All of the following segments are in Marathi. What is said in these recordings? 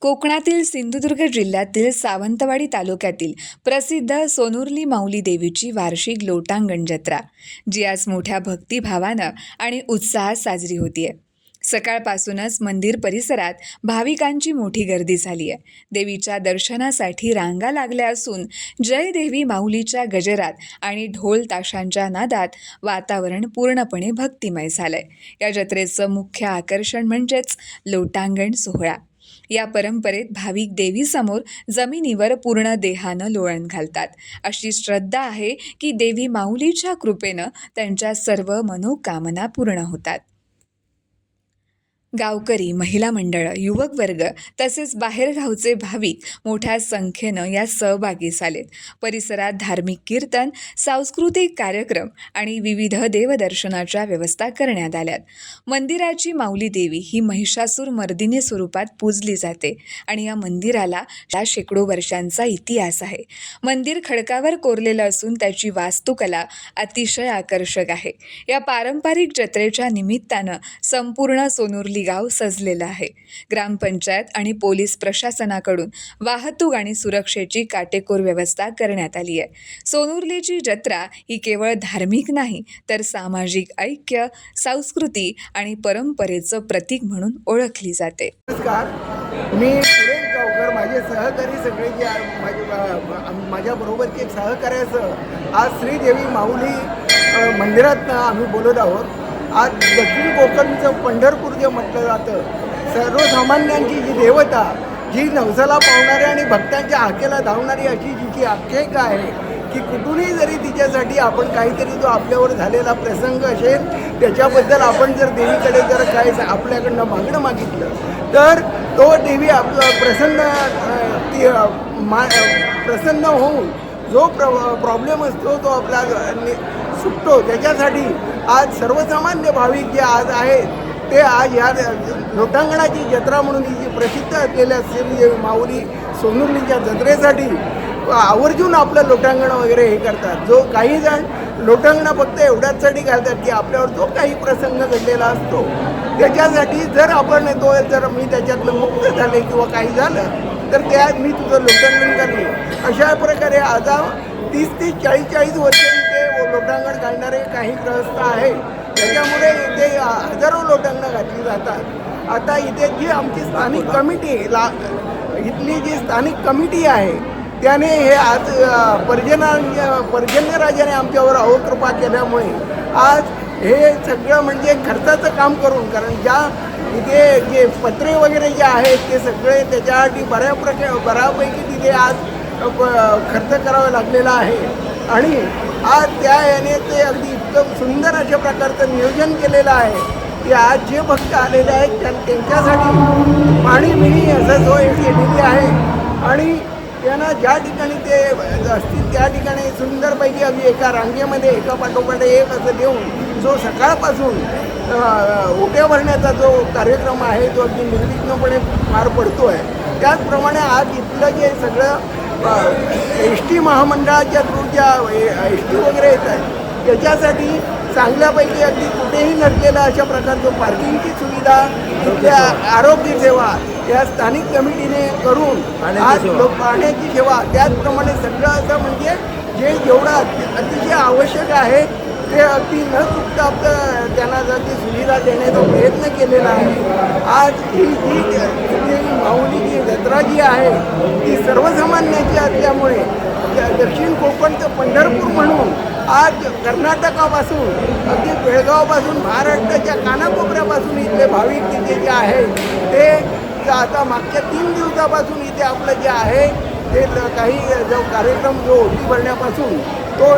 कोकणातील सिंधुदुर्ग जिल्ह्यातील सावंतवाडी तालुक्यातील प्रसिद्ध सोनुर्ली माऊली देवीची वार्षिक लोटांगण जत्रा जी आज मोठ्या भक्तिभावानं आणि उत्साहात साजरी होतीये. सकाळपासूनच मंदिर परिसरात भाविकांची मोठी गर्दी झाली आहे देवीच्या दर्शनासाठी रांगा लागल्या असून जय देवी माऊलीच्या गजरात आणि ढोल ताशांच्या नादात वातावरण पूर्णपणे भक्तिमय झालंय. या जत्रेचं मुख्य आकर्षण म्हणजेच लोटांगण सोहळा. या परंपरेत भाविक देवीसमोर जमिनीवर पूर्ण देहानं लोळण घालतात. अशी श्रद्धा आहे की देवी माऊलीच्या कृपेनं त्यांच्या सर्व मनोकामना पूर्ण होतात. गावकरी महिला मंडळं युवक वर्ग तसेच बाहेरगावचे भाविक मोठ्या संख्येनं यात सहभागी झालेत. परिसरात धार्मिक कीर्तन सांस्कृतिक कार्यक्रम आणि विविध देवदर्शनाच्या व्यवस्था करण्यात आल्यात. मंदिराची माऊली देवी ही महिषासूर मर्दिनी स्वरूपात पूजली जाते आणि या मंदिराला या शेकडो वर्षांचा इतिहास आहे. मंदिर खडकावर कोरलेलं असून त्याची वास्तुकला अतिशय आकर्षक आहे. या पारंपरिक जत्रेच्या निमित्तानं संपूर्ण सोनुर्ली गाव सजलेलं आहे. ग्रामपंचायत आणि पोलीस प्रशासनाकडून वाहतूक आणि सुरक्षेची काटेकोर व्यवस्था करण्यात आली आहे. सोनुर्लीची जत्रा ही केवळ धार्मिक नाही तर सामाजिक ऐक्य संस्कृती आणि परंपरेचं प्रतीक म्हणून ओळखली जाते. मी माझे सहकारी सगळे जे आहे, माझ्याबरोबरचे एक सहकार्यासह आज श्रीदेवी माऊली मंदिरात आम्ही बोलत आहोत. आज दक्षिण कोकणचं पंढरपूर जे म्हटलं जातं सर्वसामान्यांची जी देवता जी नवसाला पावणारी आणि भक्तांच्या हाकेला धावणारी अशी जिची आख्यायिका आहे की कुठूनही जरी तिच्यासाठी आपण काहीतरी जो आपल्यावर झालेला प्रसंग असेल त्याच्याबद्दल आपण जर देवीकडे जर काय आपल्याकडनं मागणं मागितलं तर तो देवी आप प्रसन्न ती मा प्रसन्न होऊन जो प्र प्रॉब्लेम असतो तो आपला सुटतो. त्याच्यासाठी आज सर्वसामान्य भाविक जे आज आहेत ते आज ह्या लोटांगणाची जत्रा म्हणून ही जी प्रसिद्ध असलेल्या श्री माऊली सोनुर्लीच्या जत्रेसाठी आवर्जून आपलं लोटांगण वगैरे हे करतात. जो काही जण लोटांगणं फक्त एवढ्याचसाठी घालतात की आपल्यावर जो काही प्रसंग घडलेला असतो त्याच्यासाठी जर आपण तो जर मी त्याच्यातलं मुक्त झाले किंवा काही झालं तर त्या मी तुझं लोटांगण करणे अशा प्रकारे आजा तीस तीस चाळीस चाळीस वर्ष इथे लोटांगण घालणारे काही ग्रहस्थ आहे त्याच्यामुळे इथे हजारो लोटांगणं घातली जातात. आता इथे जी आमची स्थानिक कमिटी ला इथली जी स्थानिक कमिटी आहे त्याने हे आज पर्जना पर्जन्यराजाने आमच्यावर अवकृपा केल्यामुळे आज हे सगळं म्हणजे खर्चाचं काम करून कारण ज्या तिथे जे पत्रे वगैरे जे आहेत ते सगळे त्याच्यासाठी बऱ्या प्रकार बऱ्यापैकी तिथे आज खर्च करावा लागलेला आहे. आणि आज त्या याने ते अगदी इतकं सुंदर अशा प्रकारचं नियोजन केलेलं आहे की आज जे भक्त आलेले आहेत त्या त्यांच्यासाठी पाणी मिळी असं सोय केलेली आहे. आणि त्यांना ज्या ठिकाणी ते असतील त्या ठिकाणी सुंदरपैकी अगदी एका रांगेमध्ये एका पाठोपाठ एक असं देऊन जो सकाळपासून ओट्या भरण्याचा जो कार्यक्रम आहे तो अगदी निर्विघ्नपणे पार पडतो आहे त्याचप्रमाणे आज इथलं जे सगळं एस टी महामंडळाच्या थ्रू ज्या एस टी वगैरे येत आहेत त्याच्यासाठी चांगल्यापैकी अगदी कुठेही नसलेला अशा प्रकारचं पार्किंगची सुविधा तिथल्या आरोग्य सेवा या स्थानिक कमिटीने करून आज लोक पाण्याची सेवा. त्याचप्रमाणे सगळं असं म्हणजे जे जेवढं अति- अतिशय आवश्यक आहे ते अगदी न चुकता आपलं त्यांना जर ती सुविधा देण्याचा प्रयत्न केलेला आहे. आज ही जी जी जत्रा जी आहे ती सर्वसामान्याची असल्यामुळे द- दक्षिण कोकणचं पंढरपूर म्हणून आज कर्नाटकापासून अगदी बेळगावपासून महाराष्ट्राच्या कानाकोपऱ्यापासून इथले भाविक तिथे जे आहे ते आता मागच्या तीन दिवसापासून इथे आपलं जे आहे ते काही जो कार्यक्रम जो ओटी भरण्यापासून तो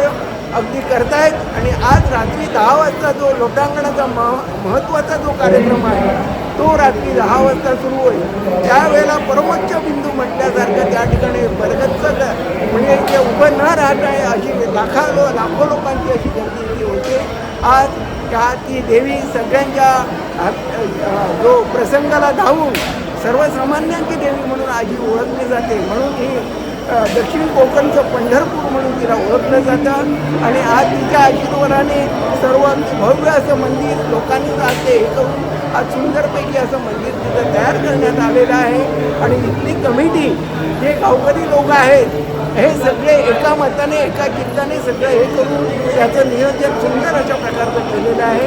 अगदी करतायत. आणि आज रात्री दहा वाजता जो लोटांगणाचा मह महत्त्वाचा जो कार्यक्रम आहे तो रात्री दहा वाजता सुरू होईल. त्यावेळेला परमोच्च बिंदू म्हटल्यासारखं त्या ठिकाणी बरगतचं म्हणजे ते उभं न राहत आहे अशी लाखा लो लाखो लोकांची अशी गर्दी होते. आज त्या ती देवी सगळ्यांच्या जो प्रसंगाला धावून सर्वसामान्यांची देवी म्हणून आजी ओळखली जाते. म्हणून ही दक्षिण कोकणचं पंढरपूर म्हणून तिला ओळखलं जातं. आणि आज तिच्या आशीर्वादाने सर्व भव्य असं मंदिर लोकांनी आज ते हे करून आज सुंदरपैकी असं मंदिर तिथं तयार करण्यात आलेलं आहे. आणि इथली कमिटी जे गावकरी लोक आहेत हे सगळे एका मताने एका चित्ताने सगळं हे करून त्याचं नियोजन सुंदर अशा प्रकारचं केलेलं आहे.